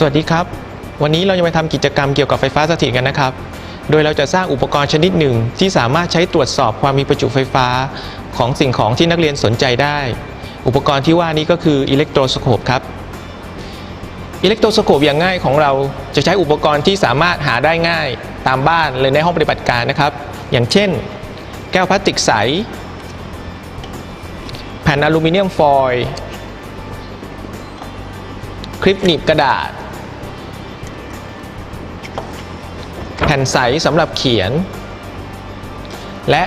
สวัสดีครับ วันนี้เราจะมาทำกิจกรรมเกี่ยวกับไฟฟ้าสถิตกันนะครับ โดยเราจะสร้างอุปกรณ์ชนิดหนึ่ง ที่สามารถใช้ตรวจสอบความมีประจุไฟฟ้า ของสิ่งของที่นักเรียนสนใจได้ อุปกรณ์ที่ว่านี้ก็คืออิเล็กโทรสโคปครับอิเล็กโทรสโคปอย่างง่ายของเราจะใช้อุปกรณ์ที่สามารถหาได้ง่ายตามบ้านหรือในห้องปฏิบัติการนะครับ อย่างเช่น แก้วพลาสติกใส แผ่นอลูมิเนียมฟอยล์คลิปหนีบกระดาษ ผ่นใสสำหรับเขียน และ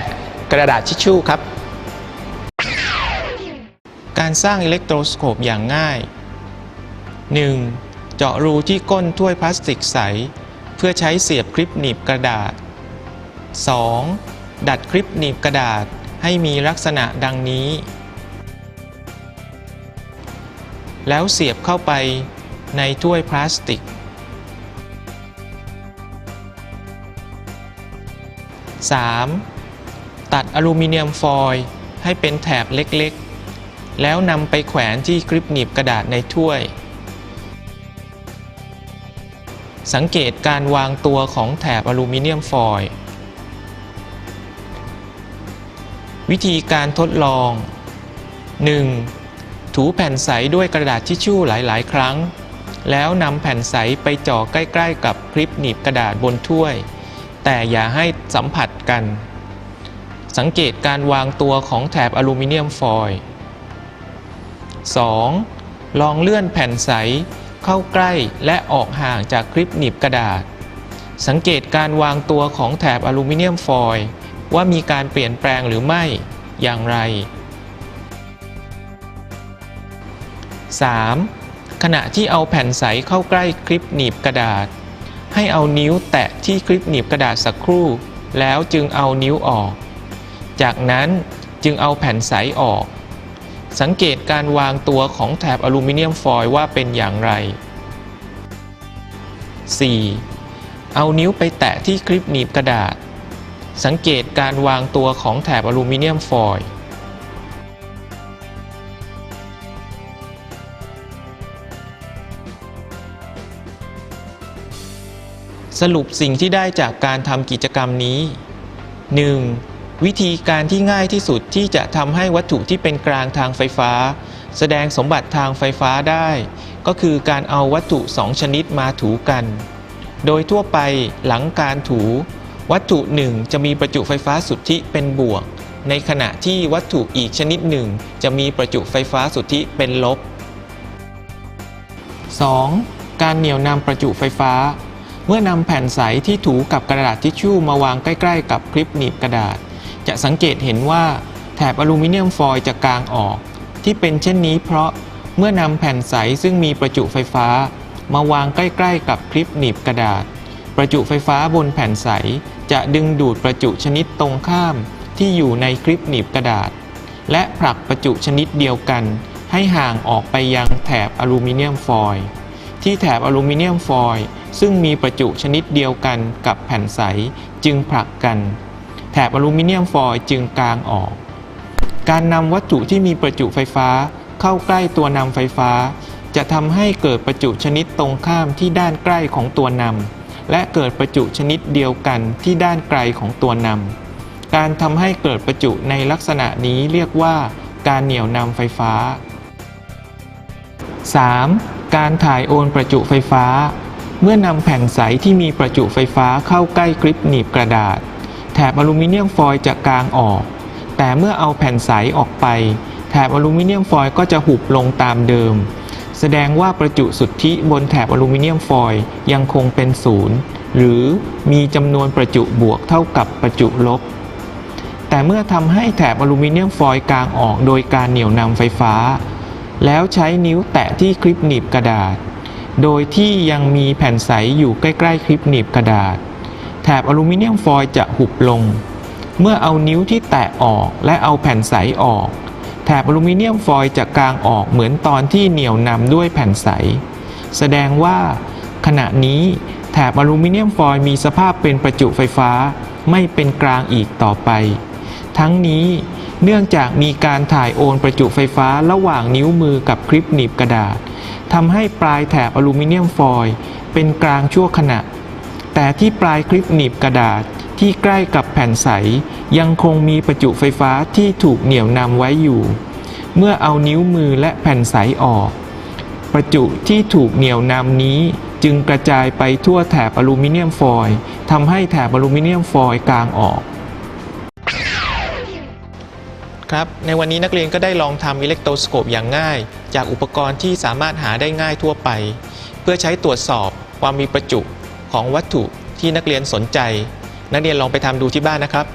กระดาษทิชชู่ครับ การสร้างอิเล็กโทรสโคปอย่างง่าย 1. เจาะรูที่ก้นถ้วยพลาสติกใส เพื่อใช้เสียบคลิปหนีบกระดาษ 2. ดัดคลิปหนีบกระดาษให้มีลักษณะดังนี้ แล้วเสียบเข้าไปในถ้วยพลาสติก 3. ตัดอลูมิเนียมฟอยล์ให้เป็นแถบเล็กๆ แล้วนำไปแขวนที่คลิปหนีบกระดาษในถ้วย สังเกตการวางตัวของแถบอลูมิเนียมฟอยล์วิธีการทดลอง 1. ถูแผ่นใสด้วยกระดาษทิชชู่หลาย ๆ ครั้ง แล้วนำแผ่นใสไปจ่อใกล้ ๆ กับคลิปหนีบกระดาษบนถ้วย แต่อย่าให้สัมผัสกัน สังเกตการวางตัวของแถบอลูมิเนียมฟอยล์ 2. ลองเลื่อนแผ่นใสเข้าใกล้และออกห่างจากคลิปหนีบกระดาษ สังเกตการวางตัวของแถบอลูมิเนียมฟอยล์ว่ามีการเปลี่ยนแปลงหรือไม่อย่างไร 3. ขณะที่เอาแผ่นใสเข้าใกล้คลิปหนีบกระดาษ ให้เอานิ้วแตะที่คลิปหนีบกระดาษสักครู่ แล้วจึงเอานิ้วออก จากนั้นจึงเอาแผ่นใสออก สังเกตการวางตัวของแถบอลูมิเนียมฟอยล์ว่าเป็นอย่างไร 4. เอานิ้วไปแตะที่คลิปหนีบกระดาษ สังเกตการวางตัวของแถบอลูมิเนียมฟอยล์ สรุปสิ่งที่ได้จากการทำกิจกรรมนี้ 1. วิธีการที่ง่ายที่สุดที่จะทำให้วัตถุที่เป็นกลางทางไฟฟ้า แสดงสมบัติทางไฟฟ้าได้ ก็คือการเอาวัตถุสองชนิดมาถูกัน โดยทั่วไปหลังการถู วัตถุหนึ่งจะมีประจุไฟฟ้าสุทธิเป็นบวก ในขณะที่วัตถุอีกชนิดหนึ่ง จะมีประจุไฟฟ้าสุทธิเป็นลบ 2. การเหนี่ยวนำประจุไฟฟ้า เมื่อนำแผ่นใสที่ถูกับกระดาษทิชชู่มาวางใกล้ ๆ กับคลิปหนีบกระดาษ จะสังเกตเห็นว่าแถบอลูมิเนียมฟอยล์จะกางออก ที่เป็นเช่นนี้เพราะเมื่อนำแผ่นใสซึ่งมีประจุไฟฟ้า มาวางใกล้ ๆ กับคลิปหนีบกระดาษ ประจุไฟฟ้าบนแผ่นใสจะดึงดูดประจุชนิดตรงข้ามที่อยู่ในคลิปหนีบกระดาษ และผลักประจุชนิดเดียวกัน ให้ห่างออกไปยังแถบอลูมิเนียมฟอยล์ที่แถบอลูมิเนียมฟอยล์ ซึ่งมีประจุชนิดเดียวกันกับแผ่นใสจึงผลักกัน แถบอลูมิเนียมฟอยล์จึงกางออก การนำวัตถุที่มีประจุไฟฟ้าเข้าใกล้ตัวนำไฟฟ้า จะทำให้เกิดประจุชนิดตรงข้ามที่ด้านใกล้ของตัวนำและเกิดประจุชนิดเดียวกันที่ด้านไกลของตัวนำการทำให้เกิดประจุในลักษณะนี้เรียกว่า การเหนี่ยวนำไฟฟ้า 3. การถ่ายโอนประจุไฟฟ้า เมื่อนำแผ่นใสที่มีประจุไฟฟ้าเข้าใกล้คลิปหนีบกระดาษ แถบอลูมิเนียมฟอยล์จะกางออก แต่เมื่อเอาแผ่นใสออกไป แถบอลูมิเนียมฟอยล์ก็จะหุบลงตามเดิม แสดงว่าประจุสุทธิบนแถบอลูมิเนียมฟอยล์ยังคงเป็นศูนย์หรือมีจำนวนประจุบวกเท่ากับประจุลบ แต่เมื่อทำให้แถบอลูมิเนียมฟอยล์กางออกโดยการเหนี่ยวนำไฟฟ้า แล้วใช้นิ้วแตะที่คลิปหนีบกระดาษ โดยที่ยังมีแผ่นใสอยู่ใกล้ๆคลิปหนีบกระดาษ แถบอลูมิเนียมฟอยล์จะหุบลง เมื่อเอานิ้วที่แตะออกและเอาแผ่นใสออก แถบอลูมิเนียมฟอยล์จะกางออกเหมือนตอนที่เหนี่ยวนำด้วยแผ่นใส แสดงว่า ขณะนี้แถบอลูมิเนียมฟอยล์มีสภาพเป็นประจุไฟฟ้า ไม่เป็นกลางอีกต่อไป ทั้งนี้เนื่องจากมีการถ่ายโอนประจุไฟฟ้าระหว่างนิ้วมือกับคลิปหนีบกระดาษ ทำให้ปลายแถบอลูมิเนียมฟอยล์เป็นกลางชั่วขณะ แต่ที่ปลายคลิปหนีบกระดาษที่ใกล้กับแผ่นใส ยังคงมีประจุไฟฟ้าที่ถูกเหนี่ยวนำไว้อยู่ เมื่อเอานิ้วมือและแผ่นใสออก ประจุที่ถูกเหนี่ยวนำนี้จึงกระจายไปทั่วแถบอลูมิเนียมฟอยล์ทำให้แถบอลูมิเนียมฟอยล์กลางออกครับ ในวันนี้นักเรียนก็ได้ลองทำอิเล็กโทรสโคปอย่างง่าย จากอุปกรณ์ที่สามารถหาได้ง่ายทั่วไป เพื่อใช้ตรวจสอบความมีประจุของวัตถุที่นักเรียนสนใจ นักเรียนลองไปทำดูที่บ้านนะครับ